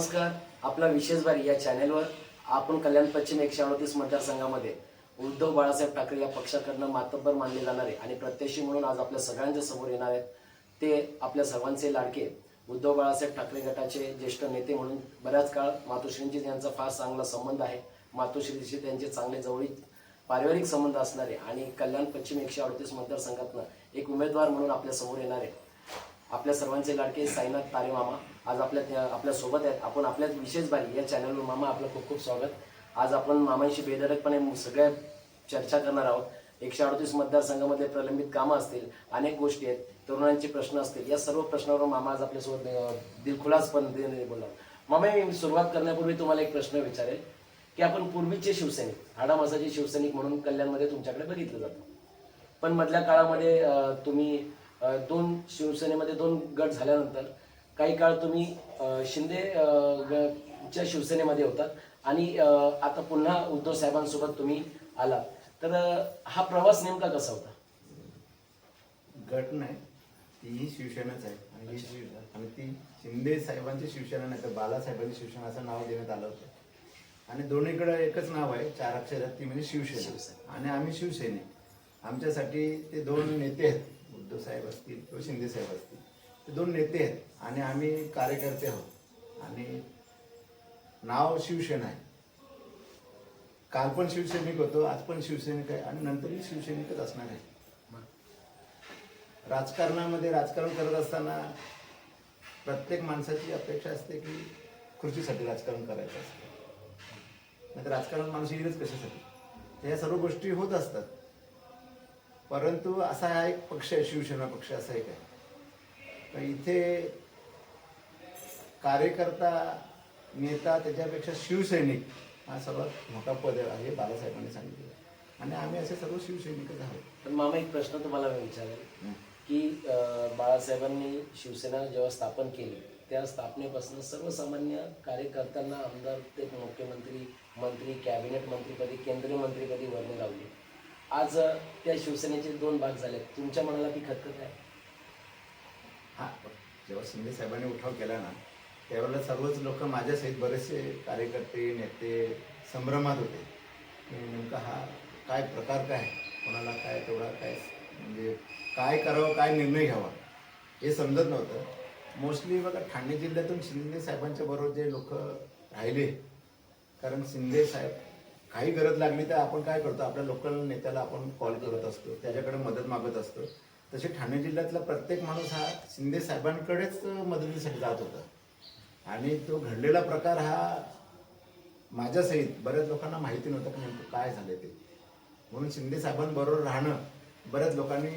नमस्कार. आपला विशेष बारी या चॅनेलवर आपण कल्याण पश्चिम एकशे अडतीस मतदारसंघामध्ये उद्धव बाळासाहेब ठाकरे या पक्षाकडनं मातब्बर मानले जाणारे आणि प्रत्याशी म्हणून आज आपल्या सगळ्यांच्या समोर येणार आहेत. ते आपल्या सर्वांचे लाडके उद्धव बाळासाहेब ठाकरे गटाचे ज्येष्ठ नेते म्हणून बऱ्याच काळ मातोश्रींची त्यांचा फार चांगला संबंध आहे. मातोश्रीशी त्यांचे चांगले जवळीक पारिवारिक संबंध असणारे आणि कल्याण पश्चिम एकशे अडतीस मतदारसंघातनं एक उमेदवार म्हणून आपल्यासमोर येणारे आपल्या सर्वांचे लाडके साईनाथ तारेमामा आज आपल्या आपल्यासोबत आहेत. आपण आपल्याच विशेष बारी या चॅनलवर मामा आपलं खूप खूप स्वागत. आज आपण मामांशी बेधडकपणे सगळ्या चर्चा करणार आहोत. एकशे अडतीस मतदारसंघामध्ये प्रलंबित कामं असतील अनेक गोष्टी आहेत तरुणांचे प्रश्न असतील या सर्व प्रश्नावर मामा आज आपल्यासोबत दिलखुलास पण पद्धतीने बोलणार. मामा मी सुरुवात करण्यापूर्वी तुम्हाला एक प्रश्न विचारेल की आपण पूर्वीचे शिवसैनिक हाडामासाचे शिवसैनिक म्हणून कल्याणमध्ये तुमच्याकडे बघितलं जातं. पण मधल्या काळामध्ये तुम्ही दोन शिवसेनेमध्ये दोन गट झाल्यानंतर काही काळ तुम्ही शिंदे च्या शिवसेनेमध्ये होतात आणि आता पुन्हा उद्धव साहेबांसोबत तुम्ही आलात तर हा प्रवास नेमका कसा होता? गट नाही तीही शिवसेनाच आहे आणि आणि ती शिंदे साहेबांची शिवसेना नाही तर बालासाहेबांची शिवसेना असं नाव देण्यात आलं होतं. आणि दोन्हीकडे एकच नाव आहे चार अक्षरात ती म्हणजे शिवसेना. शिवसेना. आणि आम्ही शिवसैनिक आमच्यासाठी ते दोन नेते आहेत. उद्धव साहेब असतील किंवा शिंदे साहेब असतील ते दोन नेते आहेत. आणि आम्ही कार्यकर्ते आहोत. आणि नाव शिवसेना आहे. काल पण शिवसैनिक होतो आज पण शिवसैनिक आहे आणि नंतरही शिवसैनिकच असणार आहे. राजकारणामध्ये राजकारण करत असताना प्रत्येक माणसाची अपेक्षा असते की खुर्चीसाठी राजकारण करायचं असतं. नाही तर राजकारण माणूस येईलच कशासाठी? ह्या सर्व गोष्टी होत असतात. परंतु असा हा एक पक्ष आहे शिवसेना पक्ष असा एक आहे. तर इथे कार्यकर्ता नेता त्याच्यापेक्षा शिवसैनिक हा सर्वात मोठा पद आहे हे बाळासाहेबांनी सांगितलं आणि आम्ही असे सर्व शिवसैनिकच आहोत. पण मामा एक प्रश्न तुम्हाला मी विचारेल की बाळासाहेबांनी शिवसेना जेव्हा स्थापन केली त्या स्थापनेपासून सर्वसामान्य कार्यकर्त्यांना आमदार ते मुख्यमंत्री मंत्री कॅबिनेट मंत्रीपदी केंद्रीय मंत्रीपदी वर्णी लावली. आज त्या शिवसेनेचे दोन भाग झाले तुमच्या मनाला ती खतखत आहे? हा जेव्हा शिंदे साहेबांनी उठाव केला ना त्यावेळेला सर्वच लोक माझ्यासहित बरेचसे कार्यकर्ते नेते संभ्रमात होते. नेमका हा काय प्रकार काय? कोणाला काय तेवढा काय म्हणजे काय करावं काय निर्णय घ्यावा? हे समजत नव्हतं. मोस्टली बघा ठाणे जिल्ह्यातून शिंदे साहेबांच्या बरोबर जे लोक राहिले कारण शिंदे साहेब काही गरज लागली तर आपण काय करतो? आपल्या लोकल नेत्याला आपण कॉल करत असतो त्याच्याकडे मदत मागत असतो. तसे ठाणे जिल्ह्यातला प्रत्येक माणूस हा शिंदे साहेबांकडेच मदतीसाठी जात होता. आणि तो घडलेला प्रकार हा माझ्यासहित बऱ्याच लोकांना माहिती नव्हतं की नेमकं काय झालं ते. म्हणून शिंदे साहेबांबरोबर राहणं बऱ्याच लोकांनी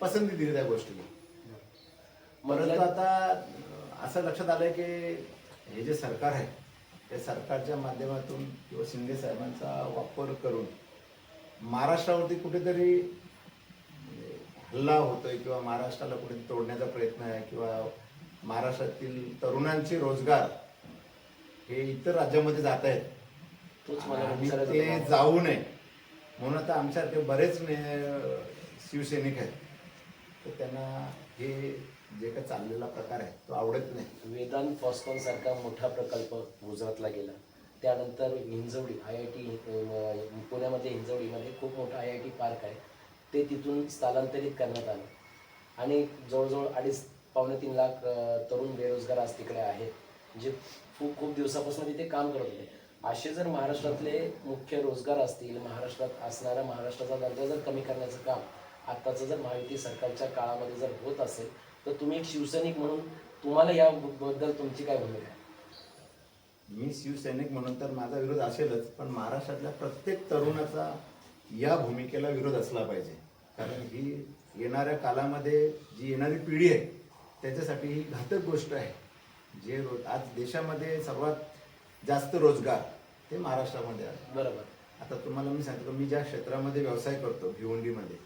पसंती दिली त्या गोष्टीला. परंतु आता असं लक्षात आलंय की हे जे सरकार आहे त्या सरकारच्या माध्यमातून किंवा शिंदे साहेबांचा वापर करून महाराष्ट्रावरती कुठेतरी म्हणजे हल्ला होतोय किंवा महाराष्ट्राला कुठे तोडण्याचा प्रयत्न आहे किंवा महाराष्ट्रातील तरुणांचे रोजगार हे इतर राज्यामध्ये जात आहेत ते. जाऊ नये. म्हणून आता आमच्यासारखे बरेच शिवसैनिक आहेत. तर त्यांना हे जे काही चाललेला प्रकार आहे तो आवडत नाही. वेदांत फॉस्कॉन सारखा मोठा प्रकल्प गुजरातला गेला. त्यानंतर हिंजवडी आय आय टी पुण्यामध्ये हिंजवडीमध्ये खूप मोठा आय आय टी पार्क आहे. ते तिथून स्थलांतरित करण्यात आलं. आणि जवळजवळ अडीच पावणे तीन लाख तरुण बेरोजगार आज तिकडे आहेत जे खूप खूप दिवसापासून तिथे काम करत होते. असे जर महाराष्ट्रातले मुख्य रोजगार असतील महाराष्ट्रात असणाऱ्या महाराष्ट्राचा दर्जा जर कमी करण्याचं काम आत्ताचं जर महायुती सरकारच्या काळामध्ये जर होत असेल तर तुम्ही एक शिवसैनिक म्हणून तुम्हाला याबद्दल तुमची काय भूमिका आहे? मी शिवसैनिक म्हणून तर माझा विरोध असेलच पण महाराष्ट्रातल्या प्रत्येक तरुणाचा या भूमिकेला विरोध असला पाहिजे. कारण ही येणाऱ्या कालामध्ये जी येणारी पिढी आहे त्याच्यासाठी ही घातक गोष्ट आहे. जे रोज आज देशामध्ये सर्वात जास्त रोजगार ते महाराष्ट्रामध्ये आहे. बरोबर. आता तुम्हाला मी सांगतो मी ज्या क्षेत्रामध्ये व्यवसाय करतो भिवंडीमध्ये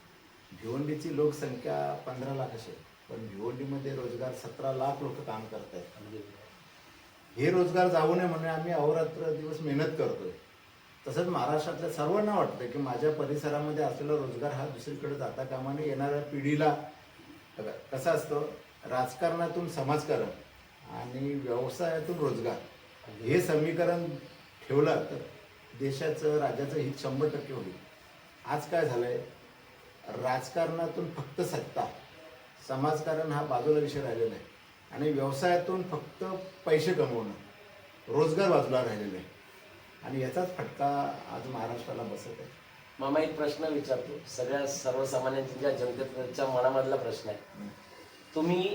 भिवंडीची लोकसंख्या पंधरा लाख असेल पण भिवंडीमध्ये रोजगार सतरा लाख लोक काम करत आहेत अगदी हे रोजगार जाऊ नये म्हणून आम्ही अहोरात्र दिवस मेहनत करतोय. तसंच महाराष्ट्रातल्या सर्वांना वाटतं की माझ्या परिसरामध्ये असलेला रोजगार हा दुसरीकडे जाता कामा नये. येणाऱ्या पिढीला बघा, कसं असतं? राजकारणातून समाजकारण आणि व्यवसायातून रोजगार. हे समीकरण ठेवलं तर देशाचं राज्याचं हित शंभर टक्के होईल. आज काय झालंय? राजकारणातून फक्त सत्ता. समाजकारण हा बाजूला विषय राहिलेला आहे. आणि व्यवसायातून फक्त पैसे कमवणं रोजगार बाजूला राहिलेला आहे. आणि याचाच फटका आज महाराष्ट्राला बसत आहे. मामा एक प्रश्न विचारतो. सगळ्या सर्वसामान्यांच्या जनतेच्या मनामधला प्रश्न आहे. तुम्ही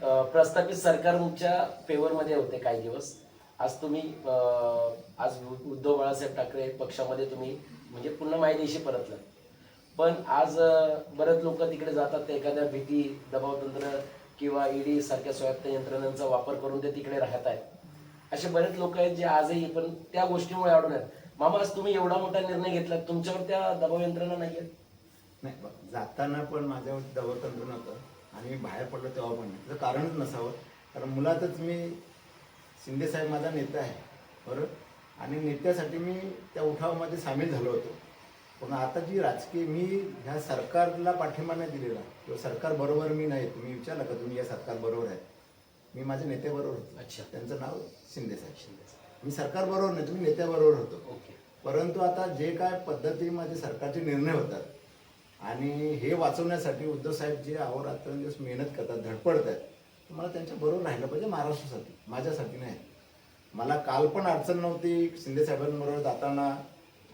प्रस्थापित सरकारच्या फेवरमध्ये होते काही दिवस. आज तुम्ही आज उद्धव बाळासाहेब ठाकरे पक्षामध्ये तुम्ही म्हणजे पूर्ण मायदेशी परतला पण आज बरेच लोक तिकडे जातात ते एखाद्या भीती दबावतंत्र किंवा ईडी सारख्या स्वायत्त यंत्रणांचा वापर करून ते तिकडे राहत आहेत. असे बरेच लोक आहेत जे आजही पण त्या गोष्टीमुळे अडून आहेत. मामा आज तुम्ही एवढा मोठा निर्णय घेतला तुमच्यावर त्या दबाव यंत्रणा नाही आहेत नाही जाताना पण माझ्यावर दबावतंत्र नव्हतं. आणि मी बाहेर पडलो तेव्हा पण नाही. त्याचं कारणच नसावं. कारण मुलातच मी शिंदे साहेब माझा नेता आहे. बरोबर आणि नेत्यासाठी मी त्या उठावामध्ये सामील झालो होतो. पण आता जी राजकीय मी ह्या सरकारला पाठिंबा नाही दिलेला. किंवा सरकार बरोबर मी नाही तुम्ही विचारलं का तुम्ही या सरकार बरोबर आहे? मी माझ्या नेत्याबरोबर होतो. अच्छा. त्यांचं नाव शिंदे साहेब. मी सरकार बरोबर नाही तुम्ही नेत्याबरोबर होतो. ओके. परंतु आता जे काय पद्धतीमध्ये सरकारचे निर्णय होतात आणि हे वाचवण्यासाठी उद्धव साहेब जे अहोरात्रंदिवस मेहनत करतात धडपडत आहेत तर मला त्यांच्या बरोबर राहिलं पाहिजे महाराष्ट्रासाठी माझ्यासाठी नाही. मला काल पण अडचण नव्हती शिंदे साहेबांबरोबर जाताना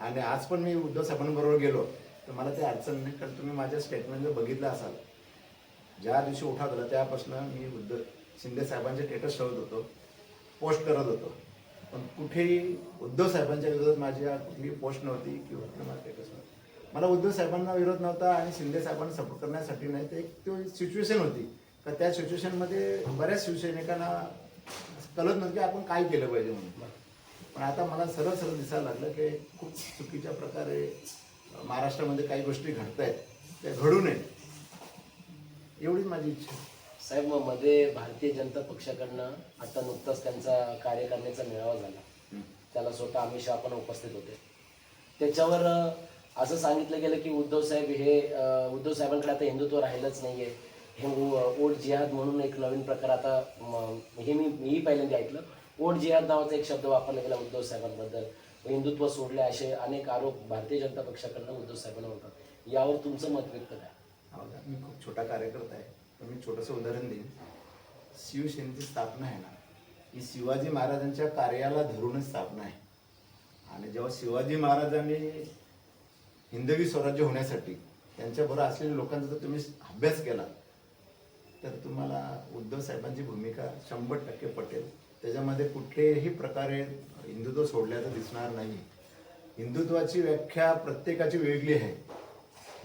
आणि आज पण मी उद्धव साहेबांबरोबर गेलो तर मला ते अडचण नाही कारण तुम्ही माझ्या स्टेटमेंट जर बघितलं असाल ज्या दिवशी उठाव झाला त्यापासून मी उद्धव शिंदे साहेबांचे स्टेटस ठेवत होतो पोस्ट करत होतो. पण कुठेही उद्धव साहेबांच्या विरोधात माझी कुठलीही पोस्ट नव्हती किंवा माझं स्टेटस नव्हतं. मला उद्धव साहेबांना विरोध नव्हता आणि शिंदे साहेबांना सपोर्ट करण्यासाठी नाही. ते एक तो सिच्युएशन होती. तर त्या सिच्युएशनमध्ये बऱ्याच शिवसैनिकांना कळत नव्हतं की आपण काय केलं पाहिजे म्हणून. पण आता मला सरळ सरळ दिसायला लागलं की खूप चुकीच्या प्रकारे महाराष्ट्रामध्ये काही गोष्टी घडत आहेत त्या घडू नये एवढीच माझी इच्छा. साहेब मग मध्ये भारतीय जनता पक्षाकडनं आता नुकताच त्यांचा कार्यकारिणीचा मेळावा झाला. त्याला स्वतः अमित शहा पण उपस्थित होते. त्याच्यावर असं सांगितलं गेलं की उद्धव साहेब हे उद्धव साहेबांकडे आता हिंदुत्व राहिलंच नाही आहे हे ओट जिहाद म्हणून एक नवीन प्रकार आता हे मी मीही पहिल्यांदा ऐकलं. ओट जिहाद नावाचा एक शब्द वापरला गेला उद्धव साहेबांबद्दल. हिंदुत्व सोडले असे अनेक आरोप भारतीय जनता पक्षाकडनं उद्धव साहेबांना होतात. यावर तुमचं मत व्यक्त काय? हो मी खूप छोटा कार्यकर्ता आहे. पण मी छोटंसं उदाहरण देईन. शिवसेनेची स्थापना आहे ना ही शिवाजी महाराजांच्या कार्याला धरूनच स्थापना आहे. आणि जेव्हा शिवाजी महाराजांनी हिंदवी स्वराज्य होण्यासाठी त्यांच्याबरोबर असलेल्या लोकांचा जर तुम्ही अभ्यास केला तर तुम्हाला उद्धव साहेबांची भूमिका शंभर टक्के पटेल. त्याच्यामध्ये कुठल्याही प्रकारे हिंदुत्व सोडल्याचं दिसणार नाही. हिंदुत्वाची व्याख्या प्रत्येकाची वेगळी आहे.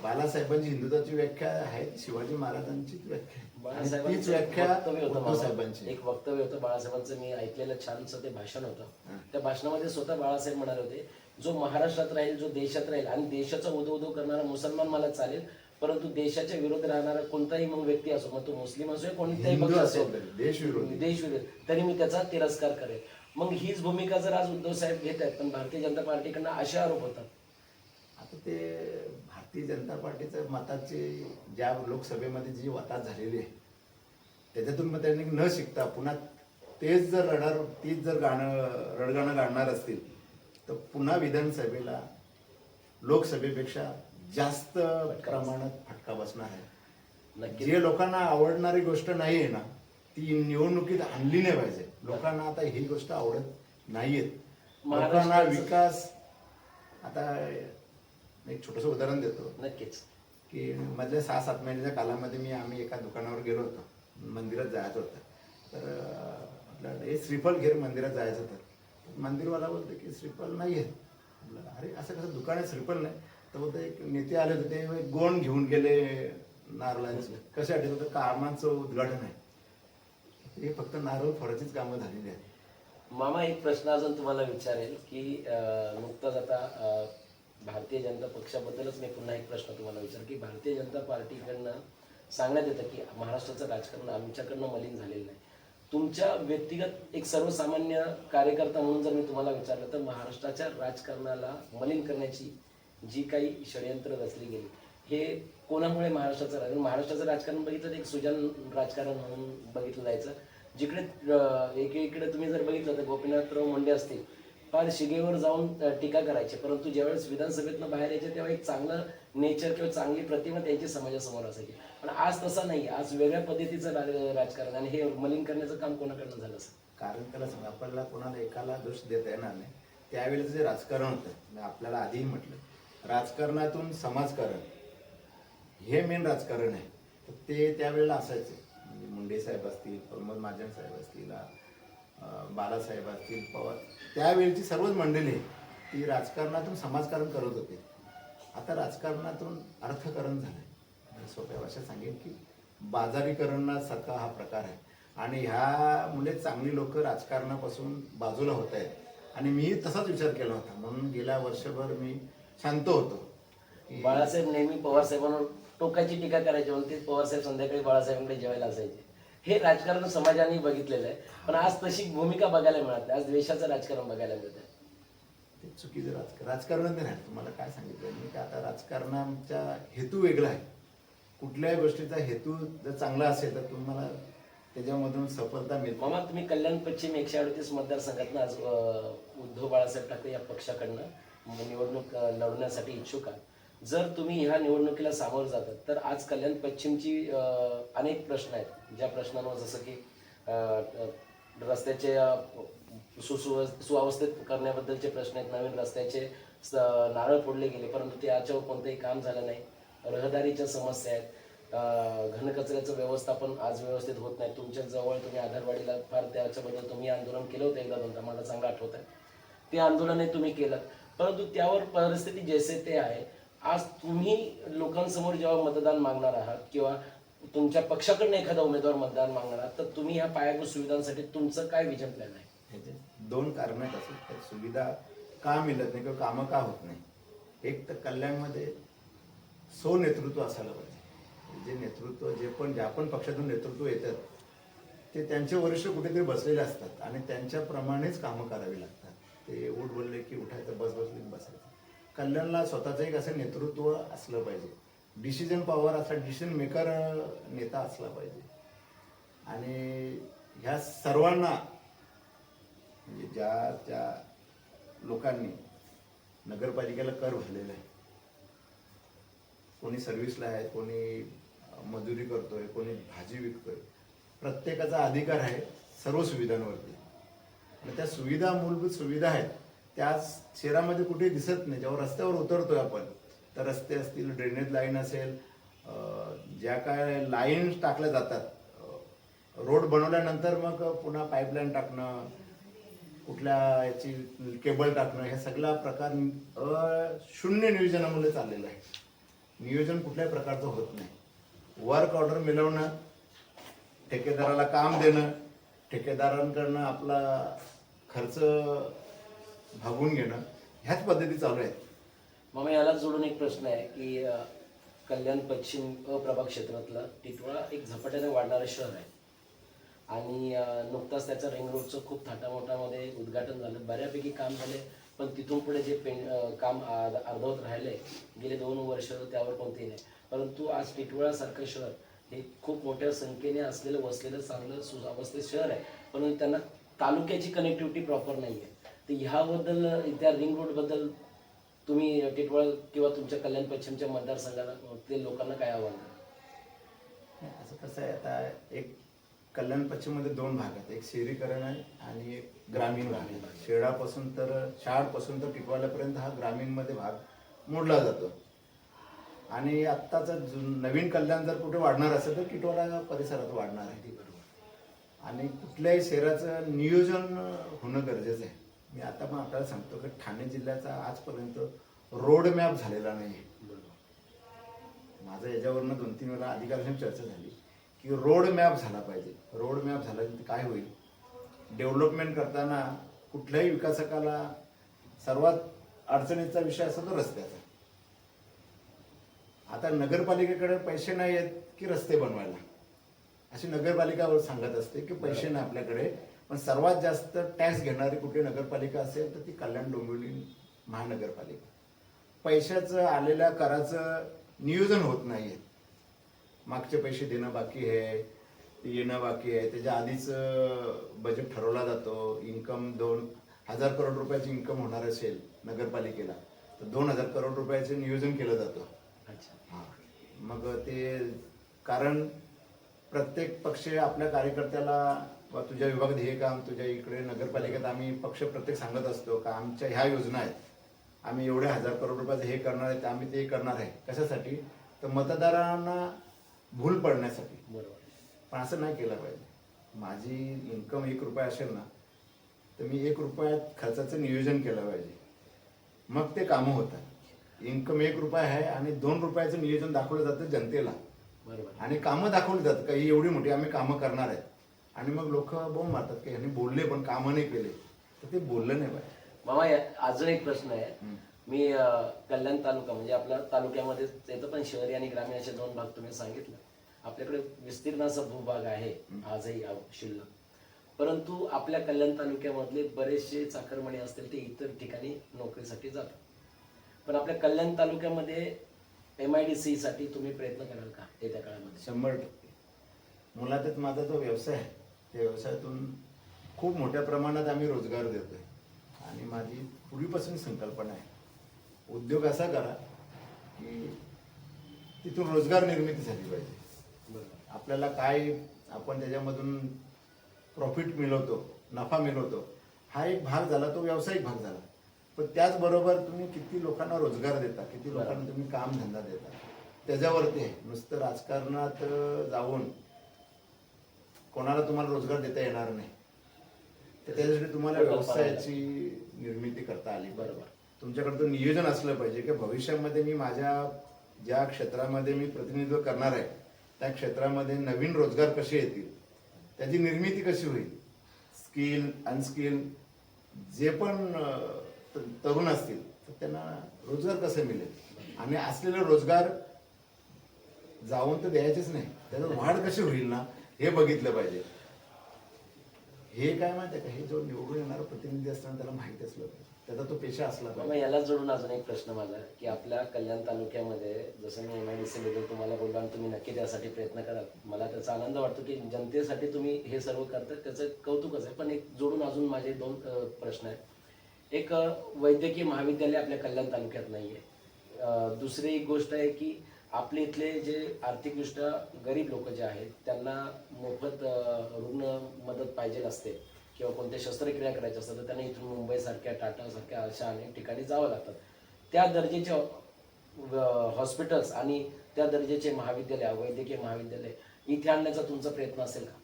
बालासाहेबांची हिंदुत्वाची व्याख्या आहे शिवाजी महाराजांचीच व्याख्या आहे. तीच व्याख्या उद्धव. साहेबांची. एक वक्तव्य होतं बाळासाहेबांचं. मी ऐकलेलं छानसं ते भाषण. होतं. त्या भाषणामध्ये स्वतः बाळासाहेब म्हणाले होते जो महाराष्ट्रात राहील जो देशात राहील आणि देशाचा उदो उदो करणारा मुसलमान मला चालेल परंतु देशाच्या विरोध राहणारा कोणताही मग व्यक्ती असो मग तो मुस्लिम असो कोणताही हिंदू पक्ष असो देशविरोधी. देशविरोधी. तरी मी त्याचा तिरस्कार करेल. मग हीच भूमिका जर आज उद्धव साहेब घेत आहेत पण भारतीय जनता पार्टीकडनं असे आरोप होतात. आता ते भारतीय जनता पार्टीचं मताचे ज्या लोकसभेमध्ये जी वतात झालेली आहे त्याच्यातून मग त्यांनी न शिकता पुन्हा तेच जर रडार तीच जर गाणं रडगाणं गाणार असतील तर पुन्हा विधानसभेला लोकसभेपेक्षा जास्त प्रमाणात फटका बसणार आहे. जे लोकांना आवडणारी गोष्ट नाही आहे ना ती निवडणुकीत आणली नाही पाहिजे. लोकांना आता ही गोष्ट आवडत नाहीयेत. लोकांना विकास आता एक छोटंसं उदाहरण देतो. नक्कीच. की मधल्या सहा सात महिन्याच्या कालामध्ये मी आम्ही एका दुकानावर गेलो होतो. मंदिरात जायचं होतं. तर म्हटलं हे श्रीफल घेर मंदिरात जायचं होतं. मंदिरवाला बोलतो की श्रीफल नाही आहे म्हटलं अरे असं कसं दुकान आहे श्रीफल नाही? तर बोलतो एक नेते आले होते ते गोंड घेऊन गेले नारळांचं. कशासाठी? होतं कामाचं उद्घाटन आहे. हे फक्त नारळ फोडाचीच कामं झालेली आहेत. मामा एक प्रश्न अजून तुम्हाला विचारेल की नुकताच आता भारतीय जनता पक्षाबद्दलच मी पुन्हा एक प्रश्न तुम्हाला विचार की भारतीय जनता पार्टीकडनं सांगण्यात येतं की महाराष्ट्राचं राजकारण आमच्याकडनं मलिन झालेलं नाही. तुमच्या व्यक्तिगत एक सर्वसामान्य कार्यकर्ता म्हणून जर मी तुम्हाला विचारलं तर महाराष्ट्राच्या राजकारणाला मलिन करण्याची जी काही षडयंत्र रचली गेली हे कोणामुळे महाराष्ट्राचं राजकारण? महाराष्ट्राचं राजकारण बघितलं तर एक सुजन राजकारण म्हणून बघितलं जायचं. जिकडे अं, एकीकडे तुम्ही जर बघितलं तर गोपीनाथराव मुंडे असतील फार शिगेवर जाऊन टीका करायचे. परंतु ज्यावेळेस विधानसभेतनं बाहेर यायचे तेव्हा एक चांगलं नेचर किंवा चांगली प्रतिमा त्यांची समाजासमोर असायची. पण आज तसा नाही आज वेगळ्या पद्धतीचं राजकारण आणि हे मलिन करण्याचं काम कोणाकडनं झालं असं? कारण त्याला सांगा आपल्याला कोणाला एकाला दोष देता येणार नाही. त्यावेळेस जे राजकारण होतं मी आपल्याला आधीही म्हटलं राजकारणातून समाजकारण हे मेन राजकारण आहे. तर ते त्यावेळेला असायचे. म्हणजे मुंडे साहेब असतील प्रमोद महाजन साहेब असतील अं, असतील पवार त्यावेळची सर्वच मंडळी ती राजकारणातून समाजकारण करत होते. आता राजकारणातून अर्थकारण झालं आहे सोप्या भाषेत सांगेन की बाजारीकरणासारखा हा प्रकार आहे. आणि ह्यामुळे चांगली लोक राजकारणापासून बाजूला होत आहेत. आणि मी तसाच विचार केला होता. म्हणून गेल्या वर्षभर मी शांत होतो. बाळासाहेब नेहमी पवार साहेबांवर टोकाची टीका करायचे. म्हणून तेच पवार साहेब संध्याकाळी बाळासाहेबांकडे जेवायला असायचे. हे राजकारण समाजाने बघितलेलं आहे. पण आज तशी भूमिका बघायला मिळत नाही. आज द्वेषाचं राजकारण बघायला मिळत आहे. ते चुकीचं राजकारण राजकारण नाही तुम्हाला काय सांगितलं? मी की आता राजकारणाचा हेतू वेगळा आहे. कुठल्याही गोष्टीचा हेतू जर चांगला असेल तर तुम्हाला त्याच्यामधून सफलता मिळते. मामा तुम्ही कल्याण पश्चिम एकशे अडतीस मतदारसंघातनं आज अं, उद्धव बाळासाहेब ठाकरे या पक्षाकडनं म्हणजे निवडणूक अं, लढवण्यासाठी इच्छुक आहात. जर तुम्ही ह्या निवडणुकीला सामोरं जातात तर आज कल्याण पश्चिमची अं, अनेक प्रश्न आहेत. ज्या प्रश्नांवर जसं की अं, अं, रस्त्याचे अं, सुसुव सुव्यवस्थित करण्याबद्दलचे प्रश्न आहेत. नवीन रस्त्याचे स- नारळ फोडले गेले परंतु त्याच्यावर कोणतंही काम झालं नाही. रहदारीच्या समस्या आहेत. घनकचऱ्याचं व्यवस्थापन आज व्यवस्थित होत नाही. तुमच्या जवळ तुम्ही आधारवाडीला फार त्याच्याबद्दल तुम्ही आंदोलन केलं होतं एकदा दोनदा. मला चांगलं आठवत आहे ते आंदोलनही तुम्ही केलं. परंतु त्यावर परिस्थिती जैसे ते आहे. आज तुम्ही लोकांसमोर जेव्हा मतदान मागणार आहात किंवा तुमच्या पक्षाकडनं एखादा उमेदवार मतदान मागणार आहात तर तुम्ही ह्या पायाभूत सुविधांसाठी तुमचं काय विजन प्लॅन आहे? ह्याचे दोन कारण आहेत सुविधा का मिळत नाही किंवा कामं का होत नाही? एक तर कल्याणमध्ये सो नेतृत्व असायला पाहिजे. जे नेतृत्व जे पण ज्या पण पक्षातून नेतृत्व येतात ते त्यांचे वरिष्ठ कुठेतरी बसलेले असतात आणि त्यांच्याप्रमाणेच कामं करावी लागतात. ते उठ बोलले की उठायचं बस बसले की बसायचं. कल्याणला स्वतःचं एक असं नेतृत्व असलं पाहिजे. डिसिजन पॉवर असा डिसिजन मेकर नेता असला पाहिजे. आणि ह्या सर्वांना म्हणजे ज्या त्या लोकांनी नगरपालिकेला कर भरलेला आहे कोणी सर्व्हिसला आहे कोणी मजुरी करतोय कोणी भाजी विकतोय प्रत्येकाचा अधिकार आहे सर्व सुविधांवरती. आणि त्या सुविधा मूलभूत सुविधा आहेत त्या शहरामध्ये कुठे दिसत नाही. जेव्हा रस्त्यावर उतरतोय आपण तर रस्ते असतील ड्रेनेज लाईन असेल ज्या काय लाईन्स टाकल्या जातात रोड बनवल्यानंतर मग पुन्हा पाईपलाईन टाकणं कुठल्या याची केबल टाकणं हे सगळा प्रकार शून्य नियोजनामुळे चाललेला आहे. नियोजन कुठल्याही प्रकारचं होत नाही. वर्क ऑर्डर मिळवणं ठेकेदाराला काम देणं ठेकेदारांकडनं आपला खर्च भागून घेणं ह्याच पद्धती चालू आहेत. मग याला जोडून एक प्रश्न आहे की कल्याण पश्चिम अप्रभाग प्रभाग क्षेत्रातलं टिटवाळा एक झपाट्याने वाढणारं शहर आहे. आणि नुकताच त्याचं रिंग रोडचं खूप थाटामोटामध्ये उद्घाटन झालं. बऱ्यापैकी काम झाले पण तिथून पुढे जे पें काम अर्धवत राहिले गेले दोन वर्ष त्यावर कोणतेही नाही. परंतु आज टिटवाळासारखं शहर हे खूप मोठ्या संख्येने असलेलं वसलेलं चांगलं सुव्यवस्थित शहर आहे. परंतु त्यांना तालुक्याची कनेक्टिव्हिटी प्रॉपर नाही आहे तर ह्याबद्दल त्या रिंग रोडबद्दल तुम्ही टिटवाळ किंवा तुमच्या कल्याण पश्चिमच्या मतदारसंघाला ते लोकांना काय आव्हान असं कसं आहे आता एक कल्याण पश्चिममध्ये दोन भाग आहेत. एक शहरीकरण आहे आणि एक ग्रामीण भाग आहे. शहरापासून तर शाळापासून तर टिटवाल्यापर्यंत हा ग्रामीणमध्ये भाग मोडला जातो. आणि आत्ताचं जु- नवीन कल्याण जर कुठे वाढणार असेल तर किटवाडा परिसरात वाढणार आहे. आणि कुठल्याही शहराचं नियोजन होणं गरजेचं आहे. मी आता पण आपल्याला सांगतो की ठाणे जिल्ह्याचा आजपर्यंत रोड मॅप झालेला नाही आहे माझं याच्यावरनं दोन तीन वेळा अधिकाऱ्यांशी चर्चा झाली की रोड मॅप झाला पाहिजे. रोड मॅप झाला की काय होईल? डेव्हलपमेंट करताना कुठल्याही विकासकाला सर्वात अडचणीचा विषय असतो तो रस्त्याचा. आता नगरपालिकेकडे पैसे नाही आहेत की रस्ते बनवायला? अशी नगरपालिका सांगत असते की पैसे नाही आपल्याकडे पण सर्वात जास्त टॅक्स घेणारी कुठली नगरपालिका असेल तर ती कल्याण डोंबिवली महानगरपालिका. पैशाचं आलेल्या कराचं नियोजन होत नाहीये. मागचे पैसे देणं बाकी आहे येणं बाकी आहे. त्याच्या आधीच बजेट ठरवला जातो. इन्कम दोन हजार करोड रुपयाची इन्कम होणार असेल नगरपालिकेला तर दोन हजार करोड रुपयाचे नियोजन केलं जातं. हा. मग ते कारण प्रत्येक पक्ष आपल्या कार्यकर्त्याला वा तुझ्या विभागात हे काम तुझ्या इकडे नगरपालिकेत आम्ही पक्ष प्रत्येक सांगत असतो का आमच्या ह्या योजना आहेत. आम्ही एवढे हजार करोड रुपयाचं हे करणार आहे ते आम्ही ते करणार आहे. कशासाठी? तर मतदारांना भूल पडण्यासाठी. बरोबर. पण असं नाही केलं पाहिजे. माझी इन्कम एक रुपया असेल ना तर मी एक रुपयात खर्चाचं नियोजन केलं पाहिजे. मग ते कामं होतात. इन्कम एक रुपया आहे आणि दोन रुपयाचं नियोजन दाखवलं जातं जनतेला. बरोबर. आणि कामं दाखवली जातात. का ही एवढी मोठी आम्ही कामं करणार आहेत. आणि मग लोक बोंब मारतात की ह्यांनी बोलले पण कामं नाही केले. तर ते बोललं नाही पाहिजे मामा या- अजून एक प्रश्न आहे. मी अं, कल्याण तालुका म्हणजे आपल्या तालुक्यामध्ये येतं पण शहरी आणि ग्रामीण असे दोन भाग तुम्ही सांगितलं. आपल्याकडे विस्तीर्ण असा भूभाग आहे. आजही आ- शिल्लक. परंतु आपल्या कल्याण तालुक्यामधले बरेचसे चाकरमाने असतील ते इतर ठिकाणी नोकरीसाठी जातात. पण आपल्या कल्याण तालुक्यामध्ये एम आय डी सी साठी तुम्ही प्रयत्न कराल का येत्या काळामध्ये? शंभर टक्के. मुलातच माझा जो व्यवसाय आहे त्या व्यवसायातून खूप मोठ्या प्रमाणात आम्ही रोजगार देतोय. आणि माझी पूर्वीपासून संकल्पना आहे उद्योग असा करा की तिथून रोजगार निर्मिती झाली पाहिजे. बरोबर आपल्याला काय आपण त्याच्यामधून प्रॉफिट मिळवतो नफा मिळवतो हा एक भाग झाला तो व्यावसायिक भाग झाला. पण त्याचबरोबर तुम्ही किती लोकांना रोजगार देता किती लोकांना तुम्ही काम धंदा देता. त्याच्यावरती आहे. नुसतं राजकारणात जाऊन कोणाला तुम्हाला रोजगार देता येणार नाही. तर त्याच्यासाठी तुम्हाला व्यवसायाची निर्मिती करता आली बरोबर. बरोबर तुमच्याकडे तो नियोजन असलं पाहिजे की भविष्यामध्ये मी माझ्या ज्या क्षेत्रामध्ये मी प्रतिनिधित्व करणार आहे त्या क्षेत्रामध्ये नवीन रोजगार कसे येतील त्याची निर्मिती कशी होईल स्किल अनस्किल जे पण तरुण असतील तर त्यांना रोजगार कसे मिळेल? आणि असलेले रोजगार जाऊन तर द्यायचेच नाही. त्याचं वाढ कशी होईल ना हे बघितलं पाहिजे. हे काय माहिती का? हे जो निवडून येणारा प्रतिनिधी असताना त्याला माहिती असलं पाहिजे. त्याचा तो पेशा असला मग पाहिजे याला जोडून अजून एक प्रश्न माझा की आपल्या कल्याण तालुक्यामध्ये जसं मी एम आय डी सी बद्दल तुम्हाला बोललो आणि तुम्ही नक्की त्यासाठी प्रयत्न कराल मला त्याचा आनंद वाटतो की जनतेसाठी तुम्ही हे सर्व करता त्याचं कौतुकच आहे पण एक जोडून अजून माझे दोन प्रश्न आहेत. एक वैद्यकीय महाविद्यालय आपल्या कल्याण तालुक्यात नाही आहे दुसरी एक गोष्ट आहे की आपले इथले जे आर्थिकदृष्ट्या गरीब लोक जे आहेत त्यांना मोफत रुग्ण मदत पाहिजे असते किंवा कोणत्या शस्त्रक्रिया करायच्या असतात तर त्यांना इथून मुंबईसारख्या टाटासारख्या अशा अनेक ठिकाणी जावं लागतात त्या दर्जेचे हॉस्पिटल्स आणि त्या दर्जाचे महाविद्यालय वैद्यकीय महाविद्यालय इथे आणण्याचा तुमचा प्रयत्न असेल का?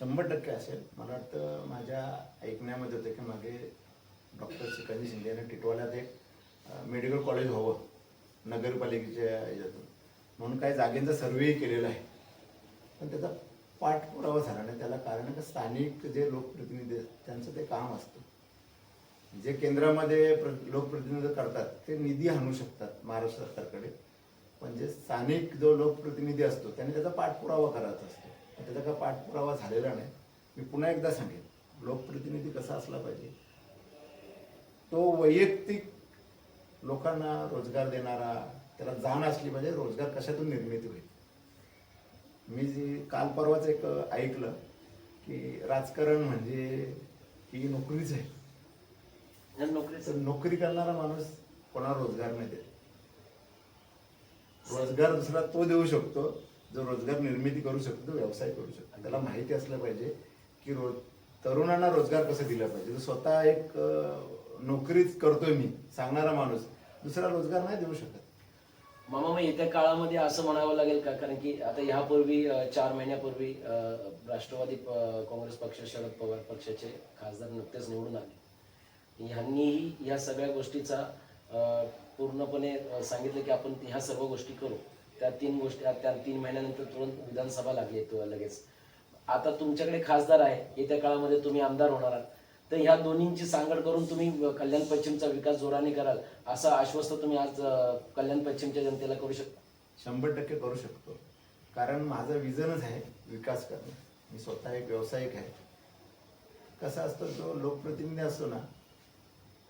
शंभर टक्के असेल. मला वाटतं माझ्या ऐकण्यामध्ये होतं की मागे डॉक्टर श्रीकांत शिंदे यांनी टिटवाल्यात एक मेडिकल कॉलेज व्हावं नगरपालिकेच्या याच्यातून. म्हणून काही जागेंचा सर्वेही केलेला आहे. पण त्याचा पाठपुरावा झाला नाही. त्याला कारण का स्थानिक जे लोकप्रतिनिधी त्यांचं ते काम असतं. जे केंद्रामध्ये प्र लोकप्रतिनिधी करतात ते निधी आणू शकतात महाराष्ट्र सरकारकडे. पण जे स्थानिक जो लोकप्रतिनिधी असतो त्याने त्याचा पाठपुरावा करायचा असतो. पण त्याचा काय पाठपुरावा झालेला नाही. मी पुन्हा एकदा सांगेन लोकप्रतिनिधी कसा असला पाहिजे तो वैयक्तिक लोकांना रोजगार देणारा त्याला जाण असली पाहिजे रोजगार कशातून निर्मिती होईल? मी जी काल परवाच एक ऐकलं की राजकारण म्हणजे ही नोकरीच आहे. या नोकरीचं नोकरी करणारा माणूस कोणाला रोजगार नाही देत? रोजगार दुसरा तो देऊ शकतो जो रोजगार निर्मिती करू शकतो तो व्यवसाय करू शकतो. त्याला माहिती असलं पाहिजे की रोज तरुणांना रोजगार कसं दिला पाहिजे? तो स्वतः एक नोकरीच करतोय मी सांगणारा माणूस. दुसरा रोजगार नाही देऊ शकत. मामा मग येत्या काळामध्ये असं म्हणावं लागेल का? कारण की आता ह्यापूर्वी चार महिन्यापूर्वी राष्ट्रवादी काँग्रेस पक्ष शरद पवार पक्षाचे खासदार नुकतेच निवडून आले. ह्यांनीही या सगळ्या गोष्टीचा पूर्णपणे सांगितलं की आपण ह्या सर्व गोष्टी करू. त्या तीन गोष्टी त्या तीन महिन्यानंतर तुरंत विधानसभा लागली लगेच. आता तुमच्याकडे खासदार आहे येत्या काळामध्ये तुम्ही आमदार होणार आहात. तर ह्या दोन्हींची सांगड करून तुम्ही कल्याण पश्चिमचा विकास जोराने कराल असं आश्वस्त तुम्ही आज कल्याण पश्चिमच्या जनतेला करू शकता. शंभर टक्के करू शकतो. कारण माझं विजनच आहे विकास करणं. मी स्वतः एक व्यावसायिक आहे. कसं असतं जो लोकप्रतिनिधी असतो ना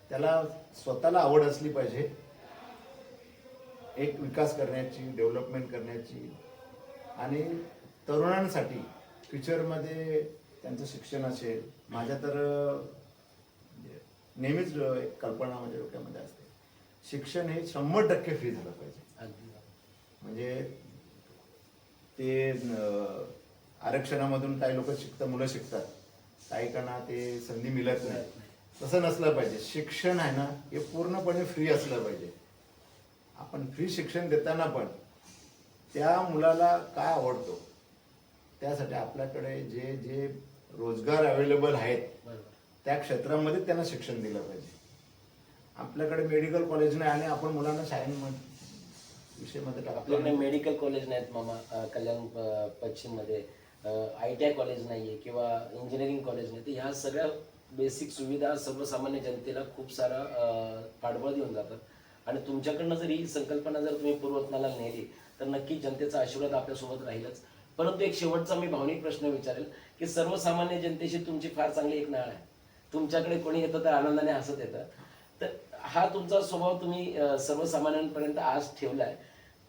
त्याला स्वतःला आवड असली पाहिजे. एक विकास करण्याची डेव्हलपमेंट करण्याची आणि तरुणांसाठी फ्युचरमध्ये त्यांचं शिक्षण असेल माझ्या तर नेहमीच एक कल्पना माझ्या डोक्यामध्ये असते. शिक्षण हे शंभर टक्के फ्री झालं पाहिजे. म्हणजे ते आरक्षणामधून काही लोक शिकतात मुलं शिकतात. काही काना ते संधी मिळत नाही. तसं नसलं पाहिजे. शिक्षण आहे ना हे पूर्णपणे फ्री असलं पाहिजे. आपण फ्री शिक्षण देताना पण त्या मुलाला काय आवडतो? त्यासाठी आपल्याकडे जे जे रोजगार अवेलेबल आहेत. त्या क्षेत्रामध्ये त्यांना शिक्षण दिलं पाहिजे. आपल्याकडे मेडिकल कॉलेज नाही आणि आपण मुलांना सायन्स विषयमध्ये आपल्याकडे मेडिकल कॉलेज नाहीत मामा अं, कल्याण अं, पश्चिममध्ये. आय टी आय कॉलेज नाहीये किंवा इंजिनिअरिंग कॉलेज नाही तर ह्या सगळ्या बेसिक सुविधा सर्वसामान्य जनतेला खूप सारा अं, पाठबळ देऊन जातात. आणि तुमच्याकडनं जर ही संकल्पना जर तुम्ही पूर्वतनाला नेली तर नक्की जनतेचा आशीर्वाद आपल्यासोबत राहीलच. परंतु एक शेवटचा मी भावनिक प्रश्न विचारेल. की सर्वसामान्य जनतेशी तुमची फार चांगली एक नाळ आहे. तुमच्याकडे कोणी येतं तर आनंदाने हसत येतं. तर हा तुमचा स्वभाव तुम्ही सर्वसामान्यांपर्यंत आज ठेवलाय.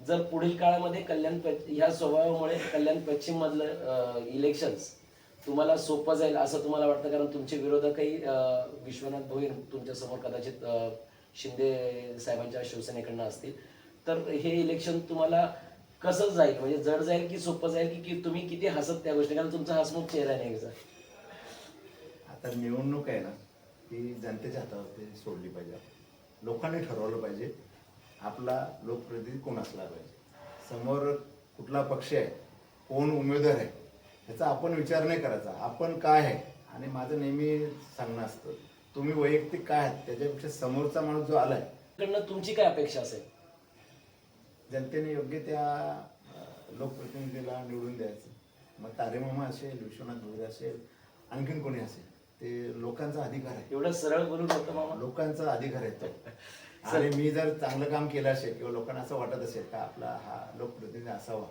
जर पुढील काळामध्ये कल्याण ह्या स्वभावामुळे कल्याण पश्चिम मधलं इलेक्शन्स तुम्हाला सोपं जाईल असं तुम्हाला वाटतं? कारण तुमचे विरोधकही अं, विश्वनाथ भोईर तुमच्यासमोर कदाचित शिंदे साहेबांच्या शिवसेनेकडनं असतील. तर हे इलेक्शन तुम्हाला कसं जाईल? म्हणजे जड जाईल की सोपं जाईल की की तुम्ही किती हसत त्या गोष्टी? कारण तुमचा हसमुख चेहरा नेहमीचा आता निवडणूक आहे ना ती जनतेच्या हातावरती सोडली पाहिजे. लोकांनी ठरवलं पाहिजे. आपला लोकप्रतिनिधी कोण असला पाहिजे? समोर कुठला पक्ष आहे? कोण उमेदवार आहे? ह्याचा आपण विचार नाही करायचा. आपण काय आहे? आणि माझं नेहमी सांगणं असतं तुम्ही वैयक्तिक काय आहात? त्याच्यापेक्षा समोरचा माणूस जो आलाय तुमची काय अपेक्षा असेल? जनतेने योग्य त्या लोकप्रतिनिधीला निवडून द्यायचं. मग तारेमामा असेल विश्वनाथ भोईर असेल आणखीन कोणी असेल ते लोकांचा अधिकार आहे. एवढं सरळ बोलून होतं मामा? लोकांचा अधिकार आहे तो. आणि मी जर चांगलं काम केलं असेल किंवा लोकांना असं वाटत असेल का आपला हा लोकप्रतिनिधी असावा?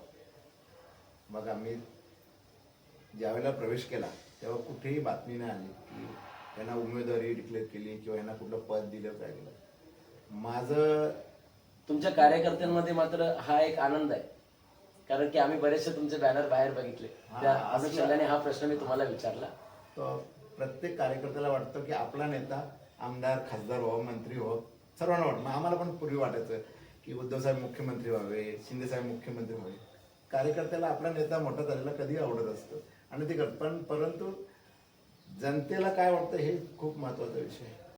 मग आम्ही ज्यावेळेला प्रवेश केला तेव्हा कुठेही बातमी नाही आली की यांना उमेदवारी डिक्लेअर केली किंवा यांना कुठलं पद दिलं काय केलं माझं तुमच्या कार्यकर्त्यांमध्ये मात्र हा एक आनंद आहे. कारण की आम्ही बरेचसे तुमचे बॅनर बाहेर बघितले. हा, त्या असं- अनुषंगाने हा प्रश्न मी तुम्हाला विचारला. तो प्रत्येक कार्यकर्त्याला वाटतं की आपला नेता आमदार खासदार व्हावं मंत्री व्हावं सर्वांना वाटतं. मग आम्हाला पण पूर्वी वाटायचं की उद्धव साहेब मुख्यमंत्री व्हावे शिंदे साहेब मुख्यमंत्री व्हावे. कार्यकर्त्याला आपला नेता मोठा झालेला कधी आवडत असतं. आणि ते करत पण परंतु जनतेला काय वाटतं हे खूप महत्त्वाचा विषय आहे.